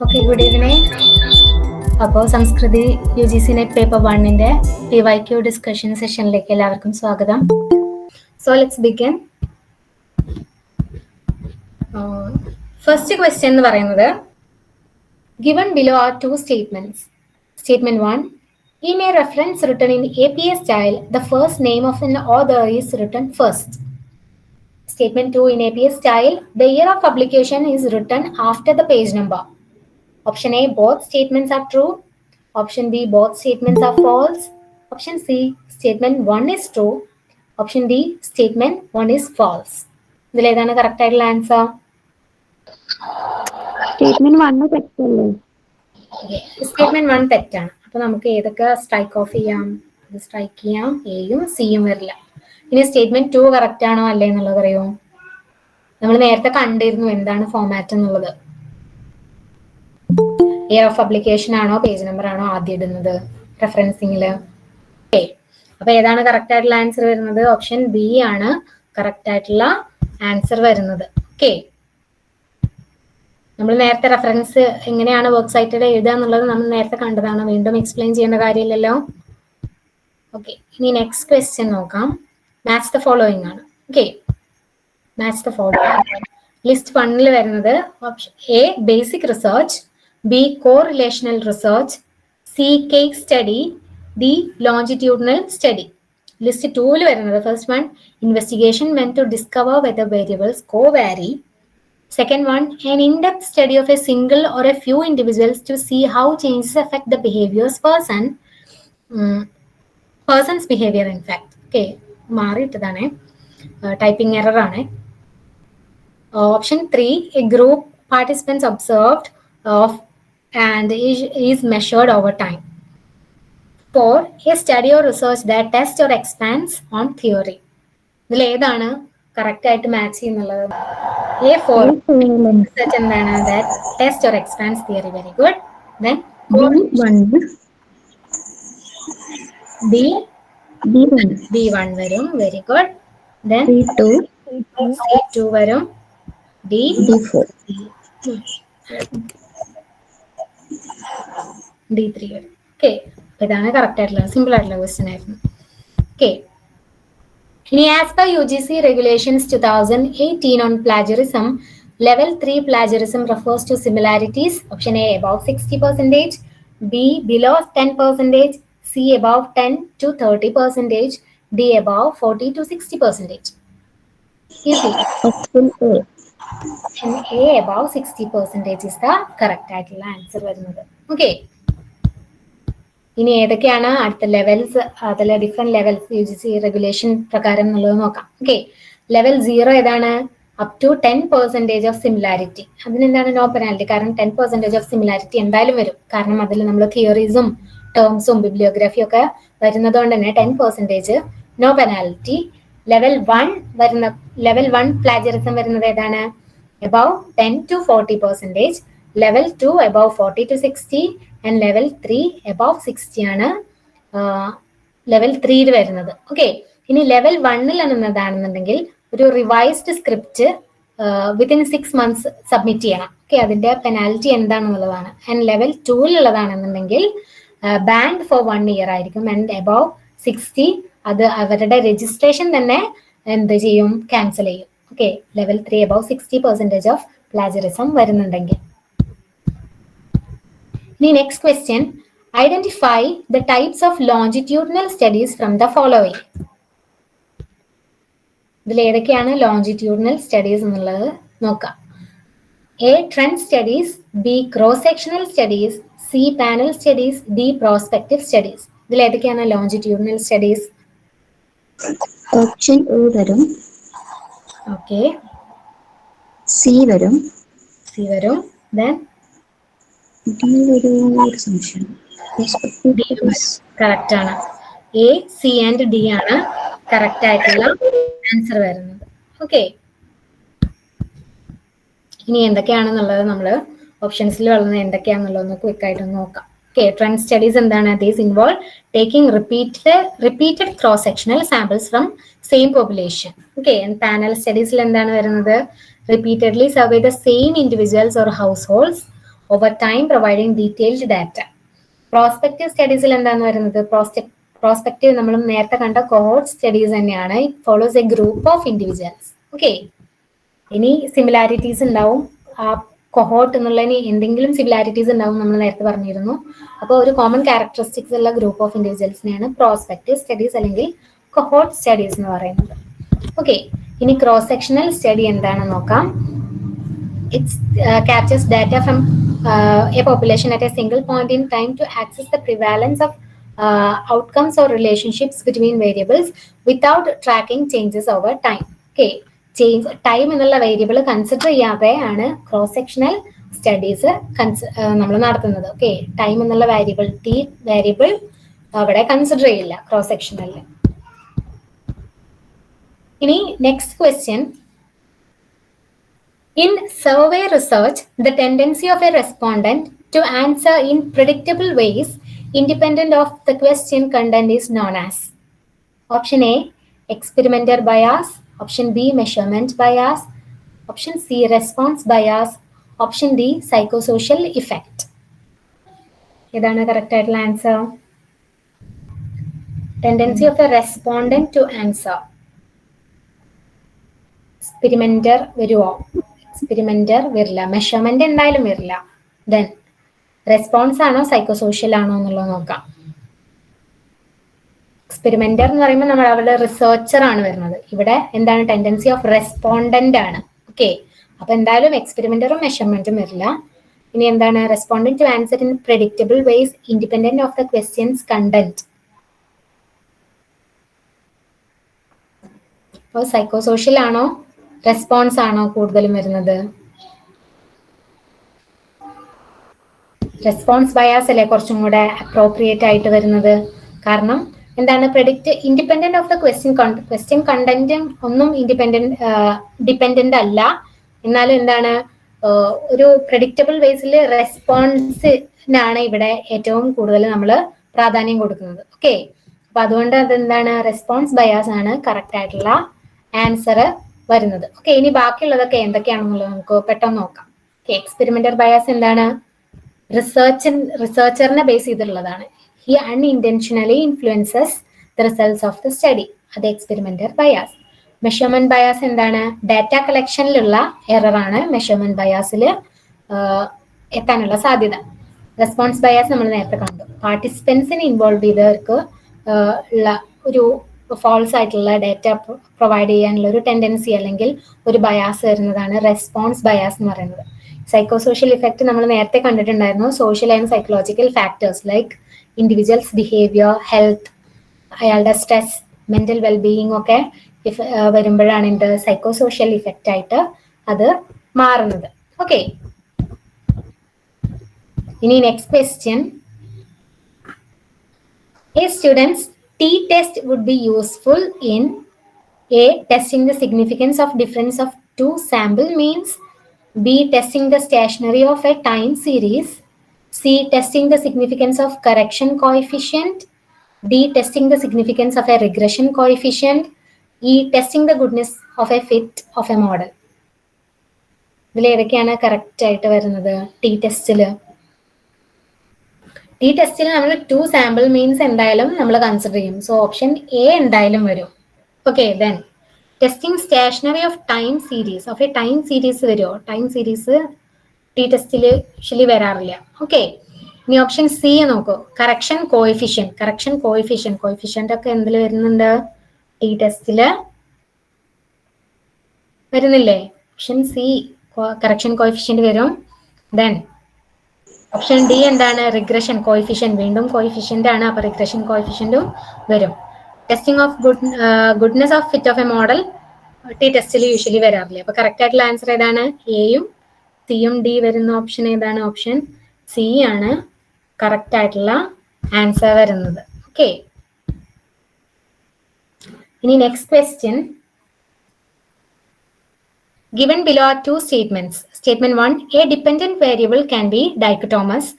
Okay good evening അപ്പോൾ Samskriti U G C NET paper വണ്ണിന്റെ P Y Q discussion സെഷനിലേക്ക് എല്ലാവർക്കും സ്വാഗതം so let's begin first question എന്ന് പറയുന്നത് given below are two statements statement one In a reference written in APA style, the first name of an author is written first. Statement 2 in APA style, the year of publication is written after the page number. Option A both statements are true. Option B both statements are false. Option C statement 1 is true. Option D statement 1 is false. ഇതിൽ ഏതാണ് correct ആയിട്ടുള്ള answer statement one തെറ്റല്ലേ? Statement one തെറ്റാണ്. അപ്പൊ നമുക്ക് ഏതൊക്കെ strike of ചെയ്യാം? Strike ചെയ്യാം. എയും സിയും വരില്ല. ഇനി സ്റ്റേറ്റ്മെന്റ് ടു കറക്റ്റ് ആണോ അല്ലേ എന്നുള്ളത് അറിയോ നമ്മൾ നേരത്തെ കണ്ടിരുന്നു എന്താണ് ഫോമാറ്റ് എന്നുള്ളത്. ഇയർ ഓഫ് പബ്ലിക്കേഷൻ ആണോ പേജ് നമ്പർ ആണോ ആദ്യം ഇടുന്നത്? റെഫറൻസിങ്ങിൽ ഓക്കെ അപ്പൊ ഏതാണ് കറക്റ്റ് ആയിട്ടുള്ള ആൻസർ വരുന്നത്? ഓപ്ഷൻ ബി ആണ് കറക്റ്റ് ആയിട്ടുള്ള ആൻസർ വരുന്നത്. ഓക്കെ നമ്മൾ നേരത്തെ റെഫറൻസ് എങ്ങനെയാണ് വർക്ക് സൈറ്റിൽ എഴുതുക എന്നുള്ളത് നമ്മൾ നേരത്തെ കണ്ടതാണ്. വീണ്ടും എക്സ്പ്ലെയിൻ ചെയ്യേണ്ട കാര്യമില്ലല്ലോ. ഓക്കെ ഇനി നെക്സ്റ്റ് ക്വസ്റ്റ്യൻ നോക്കാം. മാച്ച് ദ ഫോളോയിങ് ആണ്. Okay match the following list വണ്ണിൽ വരുന്നത് option A basic research correlational research C case study D longitudinal study list ടൂവിൽ വരുന്നത് first one investigation meant to discover whether variables covary second one an in depth study of a single or a few individuals to to how changes effect the behaviours person persons behaviour in fact. Okay, മാറിയിട്ടതാണ്. Typing error ആണ്. Option three A group participants observed of and is measured over time. Four A study or research that tests or expands on theory. ഇതിൽ ഏതാണ് correct ആയിട്ട് match ചെയ്യുന്നുള്ളത്? A four research എന്താണ്? That test or expands theory very good then B B one വരും. Very good then C two വരും. D D four D three വരും. Okay ഇതാണ് correct ആയിട്ടുള്ള സിമ്പിൾ ആയിട്ടുള്ള ക്വസ്റ്റ്യൻ ആയിരുന്നു. ഓക്കെ ഇനി as per U G C regulations two thousand eighteen on plagiarism level three plagiarism refers to similarities option A above sixty percentage B below ten percentage C above ten to thirty percentage D above forty to sixty percentage A above sixty the ആയിട്ടുള്ള answer വരുന്നത്. Okay ഇനി ഏതൊക്കെയാണ് അടുത്ത levels അതിൽ different levels U G C regulation പ്രകാരം എന്നുള്ളത് നോക്കാം. Okay level zero ഏതാണ്? Up to ten percentage of similarity അതിനെന്താണ്? നോ പെനാലിറ്റി കാരണം ടെൻ പെർസെന്റേജ് ഓഫ് സിമിലാരിറ്റി എന്തായാലും വരും. കാരണം അതിൽ നമ്മൾ തിയറീസും ടേംസും ബിബ്ലിയോഗ്രഫിയും ഒക്കെ വരുന്നത് കൊണ്ട് തന്നെ ten percentage no penalty level one വരുന്ന ലെവൽ വൺ പ്ലാജറിസം വരുന്നത് ഏതാണ്? Above ten to forty percentage level two above forty to sixty and level three above sixty ആണ് ലെവൽ ത്രീയിൽ വരുന്നത്. ഓക്കെ ഇനി ലെവൽ വണ്ണിൽ എന്നതാണെന്നുണ്ടെങ്കിൽ ഒരു revised script within six months submit ചെയ്യണം. ഓക്കെ അതിന്റെ പെനാൽറ്റി എന്താണെന്നുള്ളതാണ്. ആൻഡ് ലെവൽ ടൂവിലുള്ളതാണെന്നുണ്ടെങ്കിൽ ബാൻഡ് ഫോർ വൺ ഇയർ ആയിരിക്കും. ആൻഡ് അബവ് സിക്സ്റ്റി അത് അവരുടെ രജിസ്ട്രേഷൻ തന്നെ എന്ത് ചെയ്യും? ക്യാൻസൽ ചെയ്യും. Okay level three above sixty percentage of plagiarism വരുന്നുണ്ടെങ്കിൽ. ഇനി next question identify the types of longitudinal studies from the following ഇതിൽ ഏതൊക്കെയാണ് ലോഞ്ചിറ്റ്യൂഡിനൽ സ്റ്റഡീസ് എന്നുള്ളത് നോക്കാം. A trend studies B cross sectional studies C panel studies D prospective studies ഇതിൽ ഏതൊക്കെയാണ് longitudinal studies option A വരും. Okay C വരും. C വരും. Then D വരും ഒരു സംശയം. കറക്റ്റ് ആണ്. എ സി ആൻഡ് ഡി ആണ് കറക്റ്റ് ആയിട്ടുള്ള ആൻസർ വരുന്നത്. ഓക്കെ ഇനി എന്തൊക്കെയാണെന്നുള്ളത് നമ്മൾ ഓപ്ഷൻസിൽ വരുന്നത് എന്തൊക്കെയാണെന്നുള്ളത് ക്വിക്ക് ആയിട്ട് നോക്കാം. ഓക്കെ ട്രെൻഡ് സ്റ്റഡീസ് എന്താണ് these involve taking repeated repeated cross sectional samples from same population okay panel സ്റ്റഡീസിൽ എന്താണ് വരുന്നത്? Repeatedly survey the same individuals or households over time providing detailed data prospective സ്റ്റഡീസിൽ എന്താണ് വരുന്നത്? പ്രോസ്പെക്റ്റീവ് നമ്മൾ നേരത്തെ കണ്ട കോഹോർട്ട് സ്റ്റഡീസ് തന്നെയാണ്. It follows a group of individuals okay ഇനി similarities ഉണ്ടാവും. ആ കൊഹോട്ട് എന്നുള്ളതിന് എന്തെങ്കിലും സിമിലാരിറ്റീസ് ഉണ്ടാവും നമ്മൾ നേരത്തെ പറഞ്ഞിരുന്നു. അപ്പോൾ ഒരു കോമൺ ക്യാരക്ടറിസ്റ്റിക്സ് ഉള്ള ഗ്രൂപ്പ് ഓഫ് ഇൻഡിവിജ്വൽസിനെയാണ് പ്രോസ്പെക്റ്റീവ് സ്റ്റഡീസ് അല്ലെങ്കിൽ കൊഹോട്ട് സ്റ്റഡീസ് എന്ന് പറയുന്നത്. ഓക്കെ ഇനി ക്രോസ് സെക്ഷണൽ സ്റ്റഡി എന്താണെന്ന് നോക്കാം. It's captures data from a population at a single point in time to access the prevalence of outcomes or relationships between variables without tracking changes over time Okay. Change time എന്നുള്ള variable consider ചെയ്യാതെയാണ് cross sectional studies നമ്മൾ നടത്തുന്നത്. Okay time എന്നുള്ള variable T variable അവിടെ consider ചെയ്യില്ല cross സെക്ഷനിൽ ഇനി next question in survey research the tendency of a respondent to answer in predictable ways independent of the question content is known as option A experimenter bias Option B, measurement bias. Option C, response bias. Option D, psychosocial effect ഇതാണ് correct ആയിട്ടുള്ള answer tendency of a respondent to answer experimenter വരുമോ experimenter വരില്ല. Measurement എന്തായാലും വരില്ല. Then response ആണോ psychosocial ആണോ എന്നുള്ളത് നോക്കാം. എക്സ്പെരിമെന്റർ എന്ന് പറയുമ്പോൾ നമ്മൾ അവിടെ റിസർച്ചർ ആണ് വരുന്നത്. ഇവിടെ എന്താണ് ടെൻഡൻസി ഓഫ് റെസ്പോണ്ടന്റ് ആണ്. ഓക്കെ അപ്പൊ എന്തായാലും എക്സ്പെരിമെന്ററും മെഷർമെന്റും വരില്ല. ഇനി എന്താണ് respondent to answer in predictable ways independent of the questions content അപ്പോൾ സൈക്കോസോഷ്യൽ ആണോ? റെസ്പോൺസ് ആണോ കൂടുതലും വരുന്നത്? റെസ്പോൺസ് ബയാസ് അല്ലേ കുറച്ചും കൂടെ അപ്രോപ്രിയേറ്റ് ആയിട്ട് വരുന്നത്? കാരണം എന്താണ് predict independent of the question question കണ്ടന്റും ഒന്നും ഇൻഡിപെൻഡന്റ് ഡിപെൻഡന്റ് അല്ല. എന്നാലും എന്താണ് ഒരു പ്രഡിക്റ്റബിൾ ബേസിൽ റെസ്പോൺസിനാണ് ഇവിടെ ഏറ്റവും കൂടുതൽ നമ്മൾ പ്രാധാന്യം കൊടുക്കുന്നത്. ഓക്കെ അപ്പൊ അതുകൊണ്ട് അതെന്താണ് റെസ്പോൺസ് ബയാസ് ആണ് കറക്റ്റ് ആയിട്ടുള്ള ആൻസർ വരുന്നത്. ഓക്കെ ഇനി ബാക്കിയുള്ളതൊക്കെ എന്തൊക്കെയാണെന്നുള്ളത് നമുക്ക് പെട്ടെന്ന് നോക്കാം. ഓക്കെ എക്സ്പെരിമെന്റൽ ബയാസ് എന്താണ്? റിസർച്ച് റിസർച്ചറിനെ ബേസ് ചെയ്തിട്ടുള്ളതാണ്. He unintentionally influences the results of the study. അത് എക്സ്പെരിമെന്റൽ ബയാസ് മെഷർമെന്റ് ബയാസ് എന്താണ്? ഡാറ്റ കളക്ഷനിലുള്ള എറർ ആണ് മെഷർമെന്റ് ബയാസിൽ എത്താനുള്ള സാധ്യത. റെസ്പോൺസ് ബയാസ് നമ്മൾ നേരത്തെ കണ്ടു. പാർട്ടിസിപ്പൻസിന് ഇൻവോൾവ് ചെയ്തവർക്ക് ഉള്ള ഒരു ഫോൾസ് ആയിട്ടുള്ള ഡാറ്റ പ്രൊവൈഡ് ചെയ്യാനുള്ള ഒരു ടെൻഡൻസി അല്ലെങ്കിൽ ഒരു ബയാസ് വരുന്നതാണ് റെസ്പോൺസ് ബയാസ് എന്ന് പറയുന്നത്. സൈക്കോ സോഷ്യൽ ഇഫക്റ്റ് നമ്മൾ നേരത്തെ കണ്ടിട്ടുണ്ടായിരുന്നു. Social and psychological factors like individuals behaviour health അയാളുടെ സ്ട്രെസ് മെന്റൽ വെൽബീയിങ് ഒക്കെ വരുമ്പോഴാണ് എന്ത്? സൈക്കോസോഷ്യൽ ഇഫക്റ്റ് ആയിട്ട് അത് മാറുന്നത്. ഓക്കെ ഇനി next question a students T test would be useful in A testing the significance of difference of two sample means B testing the stationary of a time series C. Testing the significance of correction coefficient. D. Testing the significance of a regression coefficient. E. Testing the goodness of a fit of a model. ഇതിൽ ഏതൊക്കെയാണ് correct ആയിട്ട് വരുന്നത് T ടെസ്റ്റിൽ T ടെസ്റ്റിൽ നമ്മൾ to sample means എന്തായാലും നമ്മൾ consider ചെയ്യും സോ ഓപ്ഷൻ എ എന്തായാലും വരും okay then testing stationary of time series of a time series വരുമോ ടൈം സീരീസ് ടി ടെസ്റ്റിൽ യൂഷ്വലി വരാറില്ല. ഓക്കെ ഇനി ഓപ്ഷൻ സി നോക്കൂ. Correction coefficient correction coefficient coefficient ഒക്കെ എന്തിൽ വരുന്നുണ്ട്? ടി ടെസ്റ്റിൽ വരുന്നില്ലേ? ഓപ്ഷൻ സി കറക്ഷൻ കോയിഫിഷ്യന്റ് വരും. ദെൻ ഓപ്ഷൻ ഡി എന്താണ്? റിഗ്രഷൻ കോയിഫിഷ്യൻ വീണ്ടും കോയിഫിഷ്യന്റ് ആണ്. അപ്പൊ റിഗ്രഷൻ കോയിഫിഷ്യന്റും വരും. Testing of good goodness of fit of a model T ടെസ്റ്റിൽ യൂഷ്വലി വരാറില്ല. അപ്പൊ കറക്റ്റ് ആയിട്ടുള്ള ആൻസർ ഏതാണ്? എയും സിയും ഡി വരുന്ന ഓപ്ഷൻ ഏതാണ്? ഓപ്ഷൻ സി ആണ് കറക്റ്റ് ആയിട്ടുള്ള ആൻസർ വരുന്നത്. ഓക്കെ ഇനി next question given below two statements statement one a dependent variable can be dichotomous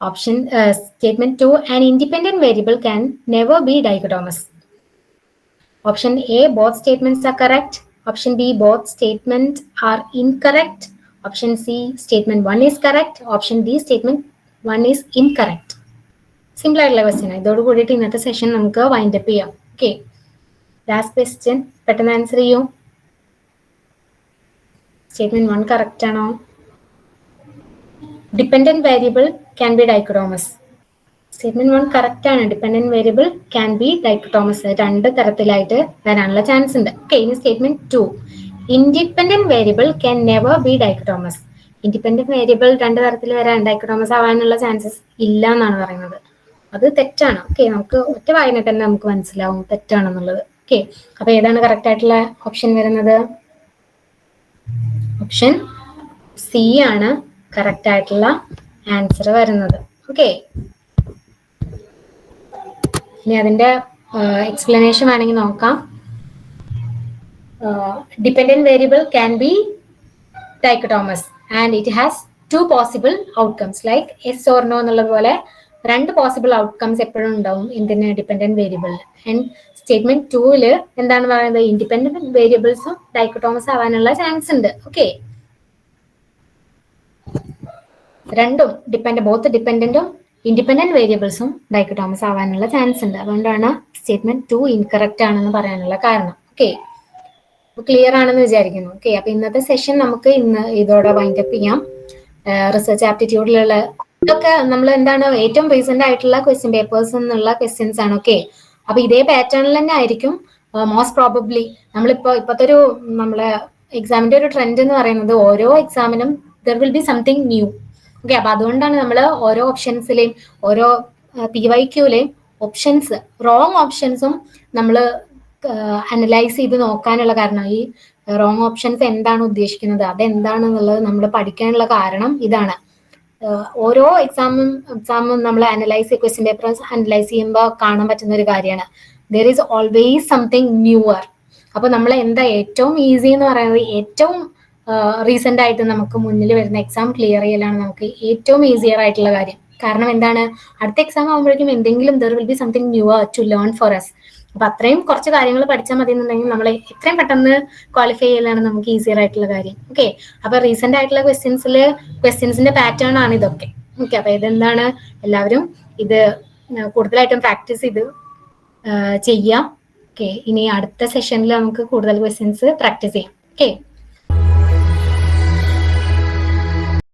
option statement two and independent variable can never be dichotomous option A both statements are correct option B both statement are incorrect option C statement 1 is correct. Option D, statement 1 is incorrect simple ആയിട്ടുള്ള question ഇതോട് കൂടിയിട്ട് ഇന്നത്തെ session നമുക്ക് wind up ചെയ്യാം. Okay last question പെട്ടെന്ന് answer ചെയ്യൂ. Statement one correct ആണോ? Dependent variable can be dichotomous statement one correct ആണ്. Dependent variable can be dichotomous രണ്ട് തരത്തിലായിട്ട് വരാനുള്ള ചാൻസ് ഉണ്ട്. ഓക്കെ ഇനി statement two independent variable can never be dichotomous independent variable രണ്ട് തരത്തിൽ വരാൻ ഡൈക്കോട്ടോമസ് ആവാനുള്ള ചാൻസസ് ഇല്ല എന്നാണ് പറയുന്നത്. അത് തെറ്റാണ്. ഓക്കെ നമുക്ക് ഒറ്റ വായന തന്നെ നമുക്ക് മനസ്സിലാവും തെറ്റാണെന്നുള്ളത്. ഓക്കെ അപ്പൊ ഏതാണ് കറക്റ്റ് ആയിട്ടുള്ള ഓപ്ഷൻ വരുന്നത്? ഓപ്ഷൻ സി ആണ് കറക്റ്റ് ആയിട്ടുള്ള ആൻസർ വരുന്നത്. ഓക്കെ ഇനി അതിന്റെ എക്സ്പ്ലനേഷൻ വേണമെങ്കിൽ നോക്കാം. Dependent variable can be dichotomous and it has two possible outcomes like yes or no എന്നുള്ളത് പോലെ രണ്ട് പോസിബിൾ ഔട്ട്കംസ് എപ്പോഴും ഉണ്ടാവും എന്തിന് ഡിപെൻഡന്റ് വേരിയബിൾ ആൻഡ് സ്റ്റേറ്റ്മെന്റ് ടൂവിൽ എന്താണ് പറയുന്നത്? ഇൻഡിപെൻഡന്റ് വേരിയബിൾസും ഡൈക്കോട്ടോമസ് ആവാനുള്ള ചാൻസ് ഉണ്ട്. ഓക്കെ രണ്ടും ഡിപ്പെൻഡ് ബോത്ത് ഡിപ്പെൻഡന്റും ഇൻഡിപെൻഡന്റ് വേരിയബിൾസും ഡൈക്കോട്ടോമസ് ആവാനുള്ള ചാൻസ് ഉണ്ട്. അതുകൊണ്ടാണ് സ്റ്റേറ്റ്മെന്റ് ടു ഇൻകറക്റ്റ് ആണെന്ന് പറയാനുള്ള കാരണം. ഓക്കെ ക്ലിയർ ആണെന്ന് വിചാരിക്കുന്നു. ഓക്കെ അപ്പൊ ഇന്നത്തെ സെഷൻ നമുക്ക് ഇന്ന് ഇതോടെ വൈൻഡ് അപ്പ് ചെയ്യാം. റിസർച്ച് ആപ്റ്റിറ്റ്യൂഡിലുള്ള ഇതൊക്കെ നമ്മൾ എന്താണ് ഏറ്റവും റീസെന്റ് ആയിട്ടുള്ള ക്വസ്റ്റ്യൻ പേപ്പേഴ്സ് എന്നുള്ള ക്വസ്റ്റ്യൻസ് ആണ്. ഓക്കെ അപ്പൊ ഇതേ പാറ്റേണിൽ തന്നെ ആയിരിക്കും മോസ്റ്റ് പ്രോബബ്ലി നമ്മളിപ്പോ ഇപ്പോഴത്തെ ഒരു നമ്മളെ എക്സാമിന്റെ ഒരു ട്രെൻഡ് എന്ന് പറയുന്നത് ഓരോ എക്സാമിനും there will be something new okay അപ്പൊ അതുകൊണ്ടാണ് നമ്മൾ ഓരോ ഓപ്ഷൻസിലെയും ഓരോ പി വൈ ക്യൂലെയും ഓപ്ഷൻസ് റോങ് ഓപ്ഷൻസും നമ്മൾ അനലൈസ് ചെയ്ത് നോക്കാനുള്ള കാരണം ഈ റോങ് ഓപ്ഷൻസ് എന്താണ് ഉദ്ദേശിക്കുന്നത്? അതെന്താണെന്നുള്ളത് നമ്മൾ പഠിക്കാനുള്ള കാരണം ഇതാണ്. ഓരോ എക്സാമും എക്സാമും നമ്മൾ അനലൈസ് ക്വസ്റ്റ്യൻ പേപ്പർ അനലൈസ് ചെയ്യുമ്പോൾ കാണാൻ പറ്റുന്ന ഒരു കാര്യമാണ്. There is always something newer അപ്പൊ നമ്മൾ എന്താ ഏറ്റവും ഈസി എന്ന് പറയുന്നത് ഏറ്റവും റീസെന്റ് ആയിട്ട് നമുക്ക് മുന്നിൽ വരുന്ന എക്സാം ക്ലിയർ ചെയ്യലാണ് നമുക്ക് ഏറ്റവും ഈസിയർ ആയിട്ടുള്ള കാര്യം. കാരണം എന്താണ്? അടുത്ത എക്സാം ആകുമ്പോഴേക്കും എന്തെങ്കിലും there will be something newer to learn for us അപ്പൊ അത്രയും കുറച്ച് കാര്യങ്ങൾ പഠിച്ചാൽ മതി എന്നുണ്ടെങ്കിൽ നമ്മൾ എത്രയും പെട്ടെന്ന് ക്വാളിഫൈ ചെയ്യലാണ് നമുക്ക് ഈസിയർ ആയിട്ടുള്ള കാര്യം. ഓക്കെ അപ്പൊ റീസെന്റ് ആയിട്ടുള്ള ക്വസ്റ്റ്യൻസിൽ ക്വസ്റ്റ്യൻസിന്റെ പാറ്റേൺ ആണ് ഇതൊക്കെ. ഓക്കെ അപ്പൊ ഇതെന്താണ്? എല്ലാവരും ഇത് കൂടുതലായിട്ടും പ്രാക്ടീസ് ചെയ്ത് ചെയ്യാം. ഓക്കെ ഇനി അടുത്ത സെഷനിൽ നമുക്ക് കൂടുതൽ ക്വസ്റ്റ്യൻസ് പ്രാക്ടീസ് ചെയ്യാം. ഓക്കെ